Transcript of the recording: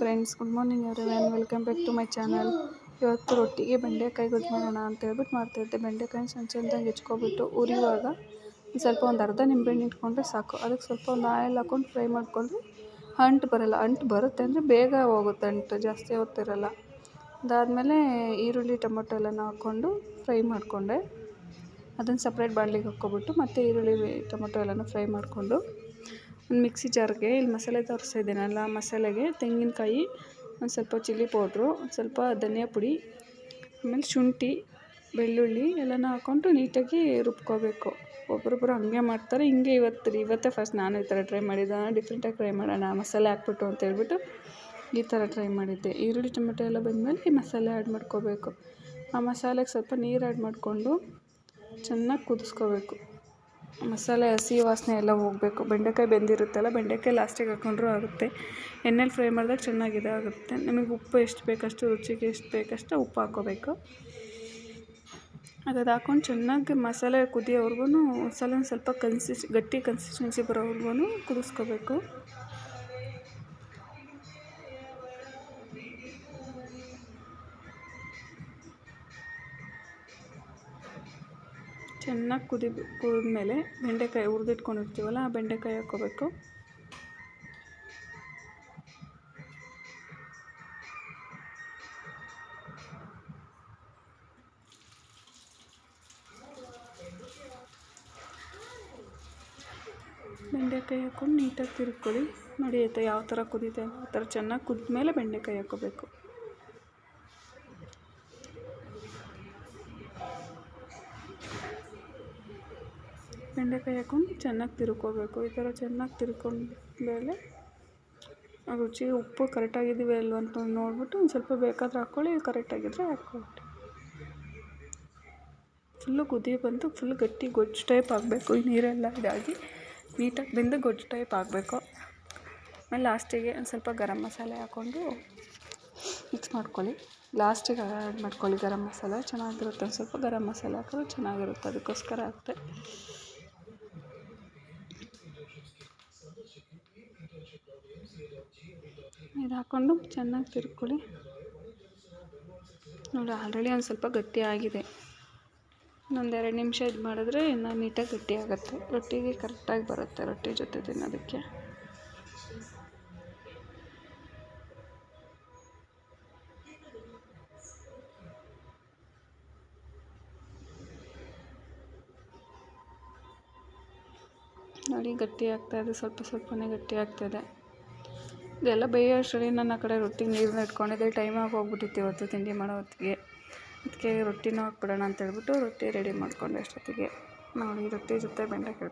Friends good morning everyone welcome back to my channel ಇವತ್ತು ರೊಟ್ಟಿಗೆ ಬೆಂಡೆಕಾಯಿ ಗೊಜ್ಜು ಮಾಡೋಣ ಅಂತ ಹೇಳ್ಬಿಟ್ಟು ಮಾಡ್ತಾಯಿದ್ದೆ ಬೆಂಡೆಕಾಯಿ ಸಣ್ಣ ಸಣ್ಣದಾಗಿ ಹೆಚ್ಕೊಬಿಟ್ಟು ಉರಿಯುವಾಗ ಸ್ವಲ್ಪ ಒಂದು ಅರ್ಧ ನಿಂಬೆಹಣ್ಣು ಇಟ್ಕೊಂಡ್ರೆ ಸಾಕು. ಅದಕ್ಕೆ ಸ್ವಲ್ಪ ಒಂದು ಆಯಿಲ್ ಹಾಕ್ಕೊಂಡು ಫ್ರೈ ಮಾಡಿಕೊಂಡ್ರೆ ಅಂಟು ಬರೋಲ್ಲ. ಅಂಟು ಬರುತ್ತೆ ಅಂದರೆ ಬೇಗ ಹೋಗುತ್ತೆ ಅಂಟು ಜಾಸ್ತಿ ಹೊತ್ತಿರಲ್ಲ ಅದಾದಮೇಲೆ ಈರುಳ್ಳಿ, ಟೊಮೊಟೊ ಎಲ್ಲನೂ ಹಾಕ್ಕೊಂಡು ಫ್ರೈ ಮಾಡಿಕೊಂಡೆ. ಅದನ್ನು ಸಪ್ರೇಟ್ ಬಾಣಲಿಗೆ ಹಾಕ್ಕೊಬಿಟ್ಟು ಮತ್ತು ಈರುಳ್ಳಿ, ಟೊಮೊಟೊ ಎಲ್ಲನೂ ಫ್ರೈ ಮಾಡಿಕೊಂಡು ಒಂದು ಮಿಕ್ಸಿ ಜಾರ್ಗೆ ಇಲ್ಲಿ ಮಸಾಲೆ ತೋರಿಸ್ತಾ ಇದ್ದೀನಲ್ಲ ಮಸಾಲೆಗೆ ತೆಂಗಿನಕಾಯಿ ಒಂದು ಸ್ವಲ್ಪ ಚಿಲ್ಲಿ ಪೌಡ್ರು, ಒಂದು ಸ್ವಲ್ಪ ಧನಿಯಾ ಪುಡಿ, ಆಮೇಲೆ ಶುಂಠಿ, ಬೆಳ್ಳುಳ್ಳಿ ಎಲ್ಲನೂ ಹಾಕ್ಕೊಂಡು ನೀಟಾಗಿ ರುಬ್ಕೋಬೇಕು. ಒಬ್ಬರೊಬ್ರು ಹಂಗೆ ಮಾಡ್ತಾರೆ. ಹಿಂಗೆ ಇವತ್ತು ಇವತ್ತೇ ಫಸ್ಟ್ ನಾನು ಈ ಥರ ಟ್ರೈ ಮಾಡಿದ್ದೆ. ಡಿಫ್ರೆಂಟಾಗಿ ಟ್ರೈ ಮಾಡೋಣ, ಮಸಾಲೆ ಹಾಕ್ಬಿಟ್ಟು ಅಂತ ಹೇಳ್ಬಿಟ್ಟು ಈ ಥರ ಟ್ರೈ ಮಾಡಿದ್ದೆ. ಈರುಳ್ಳಿ, ಟೊಮೆಟೊ ಎಲ್ಲ ಬಂದಮೇಲೆ ಈ ಮಸಾಲೆ ಆ್ಯಡ್ ಮಾಡ್ಕೋಬೇಕು. ಆ ಮಸಾಲೆಗೆ ಸ್ವಲ್ಪ ನೀರು ಆ್ಯಡ್ ಮಾಡಿಕೊಂಡು ಚೆನ್ನಾಗಿ ಕುದಿಸ್ಕೋಬೇಕು. ಮಸಾಲೆ, ಹಸಿ ವಾಸನೆ ಎಲ್ಲ ಹೋಗಬೇಕು. ಬೆಂಡೆಕಾಯಿ ಬೆಂದಿರುತ್ತಲ್ಲ, ಬೆಂಡೆಕಾಯಿ ಲಾಸ್ಟಿಗೆ ಹಾಕ್ಕೊಂಡ್ರು ಆಗುತ್ತೆ. ಎಣ್ಣೆಲಿ ಫ್ರೈ ಮಾಡಿದಾಗ ಚೆನ್ನಾಗಿ ಇದಾಗುತ್ತೆ ನಿಮಗೆ ಉಪ್ಪು ಎಷ್ಟು ಬೇಕಷ್ಟು, ರುಚಿಗೆ ಎಷ್ಟು ಬೇಕಷ್ಟು ಉಪ್ಪು ಹಾಕೋಬೇಕು ಅದು ಹಾಕೊಂಡು ಚೆನ್ನಾಗಿ ಮಸಾಲೆ ಕುದಿಯೋವ್ರಿಗೂ ಮಸಾಲೆ ಸ್ವಲ್ಪ ಕನ್ಸಿಸ್ ಗಟ್ಟಿ ಕನ್ಸಿಸ್ಟೆನ್ಸಿ ಬರೋವ್ರಿಗೂ ಕುದಿಸ್ಕೋಬೇಕು. ಚೆನ್ನಾಗಿ ಕುದಿ ಕುದಿದ್ಮೇಲೆ ಬೆಂಡೆಕಾಯಿ ಹುರಿದಿಟ್ಕೊಂಡಿರ್ತೀವಲ್ಲ ಆ ಬೆಂಡೆಕಾಯಿ ಹಾಕ್ಕೋಬೇಕು. ಬೆಂಡೆಕಾಯಿ ಹಾಕ್ಕೊಂಡು ನೀಟಾಗಿ ತಿರ್ಕೊಳ್ಳಿ ನೋಡಿ ಆಯ್ತಾ ಯಾವ ಥರ ಕುದೀತೆ ಆ ಥರ ಚೆನ್ನಾಗಿ ಕುದ್ಮೇಲೆ ಬೆಂಡೆಕಾಯಿ ಹಾಕ್ಕೋಬೇಕು. ಬೆಂಡೆಕಾಯಿ ಹಾಕ್ಕೊಂಡು ಚೆನ್ನಾಗಿ ತಿರ್ಕೋಬೇಕು. ಈ ಥರ ಚೆನ್ನಾಗಿ ತಿರ್ಕೊಂಡ್ಮೇಲೆ ರುಚಿ ಉಪ್ಪು ಕರೆಕ್ಟಾಗಿದ್ದೀವಿ ಅಲ್ವ ಅಂತ ನೋಡಿಬಿಟ್ಟು ಒಂದು ಸ್ವಲ್ಪ ಬೇಕಾದ್ರೆ ಹಾಕ್ಕೊಳ್ಳಿ ಕರೆಕ್ಟಾಗಿದ್ದರೆ ಹಾಕ್ಕೊಳ್ಳಿ ಫುಲ್ಲು ಕುದಿ ಬಂದು ಫುಲ್ ಗಟ್ಟಿ ಗೊಜ್ಜು ಟೈಪ್ ಆಗಬೇಕು ಈ ನೀರೆಲ್ಲ. ಇದಾಗಿ ನೀಟಾಗಿ ಬೆಂದು ಗೊಜ್ಜು ಟೈಪ್ ಆಗಬೇಕು. ಆಮೇಲೆ ಲಾಸ್ಟಿಗೆ ಒಂದು ಸ್ವಲ್ಪ ಗರಂ ಮಸಾಲೆ ಹಾಕ್ಕೊಂಡು ಮಿಕ್ಸ್ ಮಾಡ್ಕೊಳ್ಳಿ. ಲಾಸ್ಟಿಗೆ ಆ್ಯಡ್ ಮಾಡ್ಕೊಳ್ಳಿ ಗರಂ ಮಸಾಲೆ. ಚೆನ್ನಾಗಿರುತ್ತೆ. ಒಂದು ಸ್ವಲ್ಪ ಗರಂ ಮಸಾಲೆ ಹಾಕಿದ್ರೆ ಚೆನ್ನಾಗಿರುತ್ತೆ. ಅದಕ್ಕೋಸ್ಕರ ಹಾಕ್ತೆ ಇದು ಹಾಕ್ಕೊಂಡು ಚೆನ್ನಾಗಿ ತಿರ್ಕೊಳ್ಳಿ. ನೋಡಿ ಆಲ್ರೆಡಿ ಒಂದು ಸ್ವಲ್ಪ ಗಟ್ಟಿ ಆಗಿದೆ. ಇನ್ನೊಂದು ಎರಡು ನಿಮಿಷ ಇದು ಮಾಡಿದ್ರೆ ಇನ್ನೂ ನೀಟಾಗಿ ಗಟ್ಟಿ ಆಗುತ್ತೆ. ರೊಟ್ಟಿಗೆ ಕರೆಕ್ಟಾಗಿ ಬರುತ್ತೆ ರೊಟ್ಟಿ ಜೊತೆ ತಿನ್ನೋದಕ್ಕೆ. ನೋಡಿ, ಗಟ್ಟಿ ಆಗ್ತಾಯಿದೆ ಸ್ವಲ್ಪ ಸ್ವಲ್ಪನೇ ಗಟ್ಟಿ ಆಗ್ತಾಯಿದೆ ಇದೆಲ್ಲ ಬೇಯೋಷ್ಟರಲ್ಲಿ ನನ್ನ ನಾನು ಆ ಕಡೆ ರೊಟ್ಟಿಗೆ ನೀರನ್ನ ಇಟ್ಕೊಂಡಿದ್ದೆ. ಟೈಮ್ ಆಗಿ ಹೋಗ್ಬಿಟ್ಟಿತ್ತು ಇವತ್ತು ತಿಂಡಿ ಮಾಡೋ ಹೊತ್ತಿಗೆ. ಅದಕ್ಕೆ ರೊಟ್ಟಿನೂ ಹಾಕ್ಬಿಡೋಣ ಅಂತ ಹೇಳ್ಬಿಟ್ಟು ರೊಟ್ಟಿ ರೆಡಿ ಮಾಡಿಕೊಂಡೆ ಅಷ್ಟೊತ್ತಿಗೆ. ನೋಡಿ, ರೊಟ್ಟಿ ಜೊತೆ ಬೆಂಡೆಕಾಯಿ.